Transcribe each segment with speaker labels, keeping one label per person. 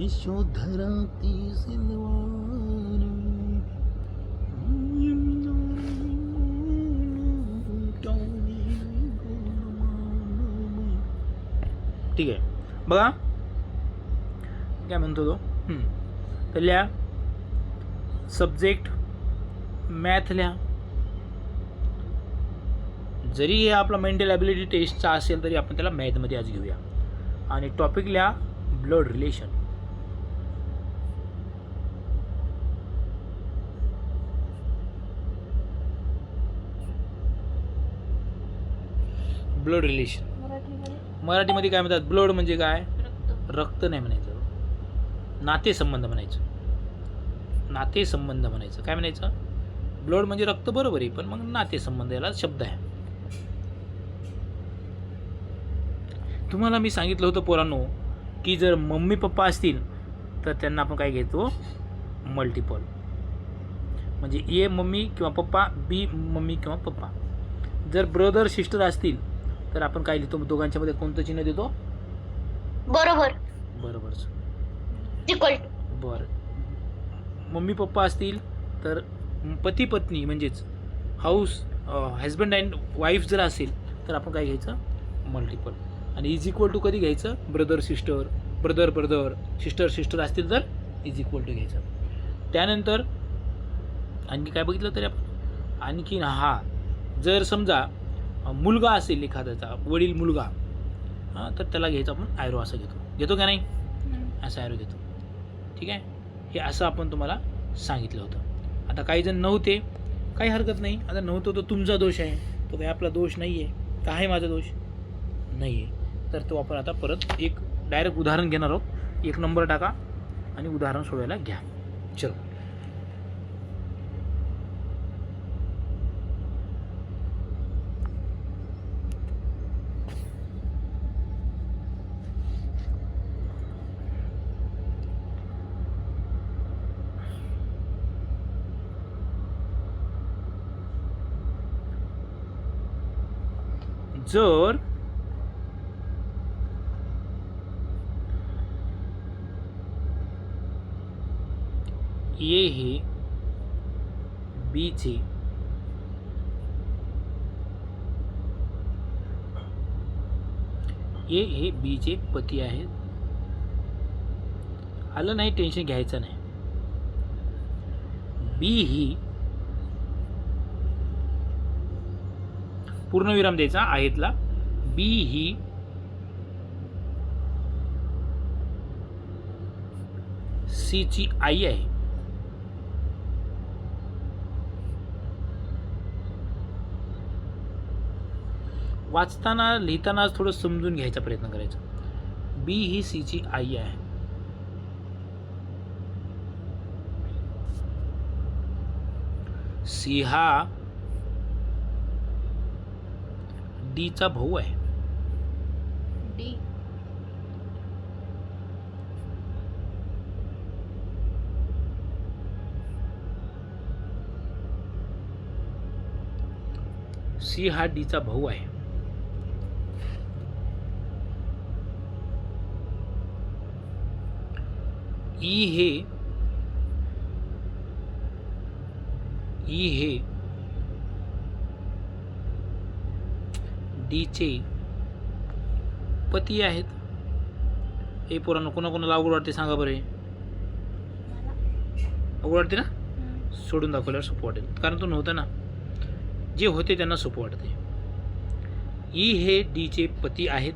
Speaker 1: यशोधराती ठीक आहे. बघा. काय म्हणतो तो? तर लिहा. सब्जेक्ट मॅथ लिहा. जरी हे आपला मेंटल ॲबिलिटी टेस्टचा असेल तरी आपण त्याला मॅथमध्ये आज घेऊया. आणि टॉपिक लिहा. Blood relation blood relation.
Speaker 2: मराठीमध्ये
Speaker 1: काय म्हणतात ब्लड म्हणजे काय?
Speaker 2: रक्त
Speaker 1: रक्त नाही म्हणायचं. नातेसंबंध म्हणायचं. नातेसंबंध म्हणायचं. काय म्हणायचं? ब्लड म्हणजे रक्त बरोबर आहे पण मग नातेसंबंध याला शब्द आहे. तुम्हाला मी सांगितलं होतं पोरांनो की जर मम्मी पप्पा असतील तर त्यांना आपण काय घेतो? मल्टिपल म्हणजे ए मम्मी किंवा पप्पा बी मम्मी किंवा पप्पा. जर ब्रदर सिस्टर असतील तर आपण काय लिहितो? दोघांच्यामध्ये कोणतं चिन्ह देतो?
Speaker 2: बरोबर.
Speaker 1: बरोबर
Speaker 2: इक्वल
Speaker 1: बरं. मम्मी पप्पा असतील तर पती पत्नी म्हणजेच हाऊस हजबंड अँड वाईफ जर असेल तर आपण काय घ्यायचं? मल्टिपल आणि इज इक्वल टू कधी घ्यायचं? Brother sister brother brother sister sister असतील तर इज इक्वल टू घ्यायचं. त्यानंतर आणखी काय बघितलं तरी आपण? आणखीन हा. जर समजा मुलगा असेल एखाद्याचा वडील मुलगा हां तर त्याला घ्यायचं आपण आयरो असं घेतो. घेतो का नाही? असं ॲरो घेतो. ठीक आहे? हे असं आपण तुम्हाला सांगितलं होतं. आता काही जण नव्हते काही हरकत नाही. आता नव्हतं तो तुमचा दोष आहे. तो काही आपला दोष नाही आहे का आहे माझा दोष? नाही आहे तर तो आपण आता परत एक डायरेक्ट उदाहरण घेणार आहोत. एक नंबर टाका आणि उदाहरण सोडवायला घ्या. जर ए हे बीचे ए हे बीचे पती आहेत. आलं नाही टेन्शन घ्यायचं नाही. बी ही पूर्णविराम द्यायचा आहेतला. बी ही सीची आई आहे. वाचताना लिहिताना थोडं समजून घ्यायचा प्रयत्न करायचा. बी ही सीची आई आहे. सी हा डीचा भाऊ आहे.
Speaker 2: डी.
Speaker 1: सी हा डीचा भाऊ आहे. ई हे ई हे डीचे पती आहेत. हे पोरांना कोणा कोणाला अवघड वाटते सांगा बरं. अवघड वाटते ना? सोडून दाखवल्यावर सोपं वाटेल. कारण तो नव्हता ना. जे होते त्यांना सोपं वाटते ई हे डीचे पती आहेत.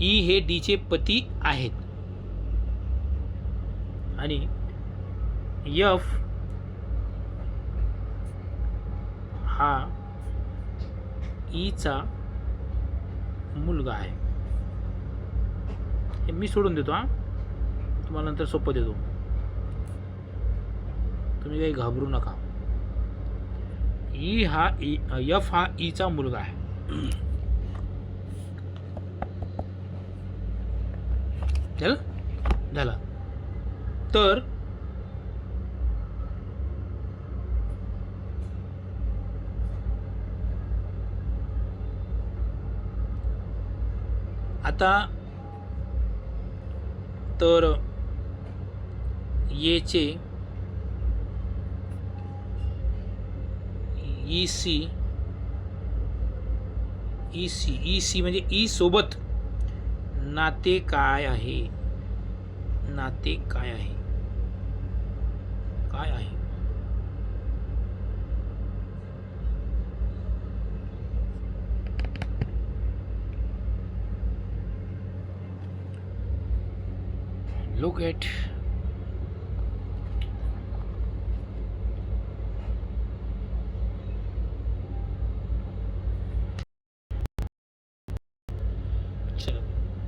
Speaker 1: ई हे डीचे पती आहेत. आणि यफ हा ईचा मुलगा आहे. हे मी सोडून देतो हां. तुम्हाला नंतर सोपं देतो. तुम्ही काही घाबरू नका. ई हा ई यफ हा ईचा मुलगा आहे. झालं झाला. तर? आता? तर येचे E C E C E C म्हणजे ई सोबत नाते काय आहे? नाते काय आहे? काय आहे? Look at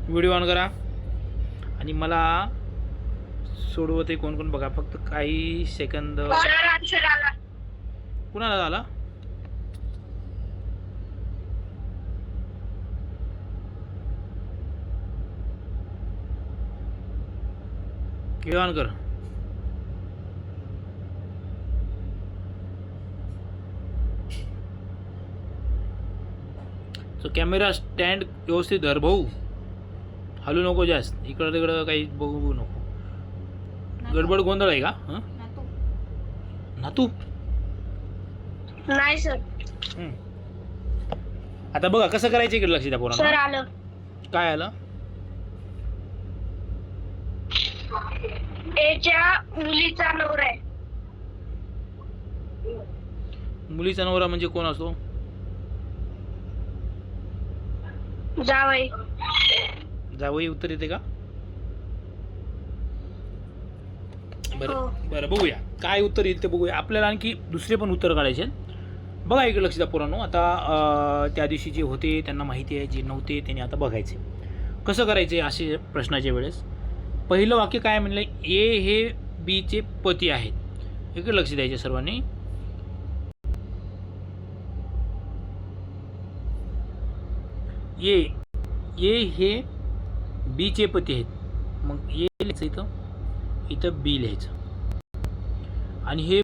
Speaker 1: व्हिडिओ ऑन करा. आणि मला सोडवत आहे कोण कोण बघा. फक्त काही सेकंद
Speaker 2: सर आला
Speaker 1: कुणाला झाला? व्हिडिओ ऑन कर. सो कॅमेरा स्टँड व्यवस्थित धर भाऊ. हलू नको जास्त. इकडं तिकडं काही बघू नको. गडबड गोंधळ आहे का? हं? नातू.
Speaker 2: नाही सर.
Speaker 1: हं. आता बघा कसं करायचं इकडे लक्ष द्या
Speaker 2: सर
Speaker 1: पोरांना
Speaker 2: आलं.
Speaker 1: काय आलं?
Speaker 2: एच्या मुलीचा नवरा आहे.
Speaker 1: मुलीचा नवरा म्हणजे कोण असतो?
Speaker 2: जावई.
Speaker 1: जावई उत्तर येते का? बरं
Speaker 2: हो.
Speaker 1: बरं बघूया. काय उत्तर येते ते बघूया. आपल्याला आणखी दुसरे पण उत्तर काढायचे. बघा इकडे लक्ष द्या पोरांनो. आता त्या दिवशी जे होते त्यांना माहिती आहे जे नव्हते त्यांनी आता बघायचे. कसं करायचे असे प्रश्नाच्या वेळेस? पहिलं वाक्य काय म्हणलं? ए हे बीचे पती आहेत. इकडे लक्ष द्यायचे सर्वांनी. ए ए हे बीचे पती आहेत. मग ए लिहायचं इथं? इथं बी लिहायचं. आणि हे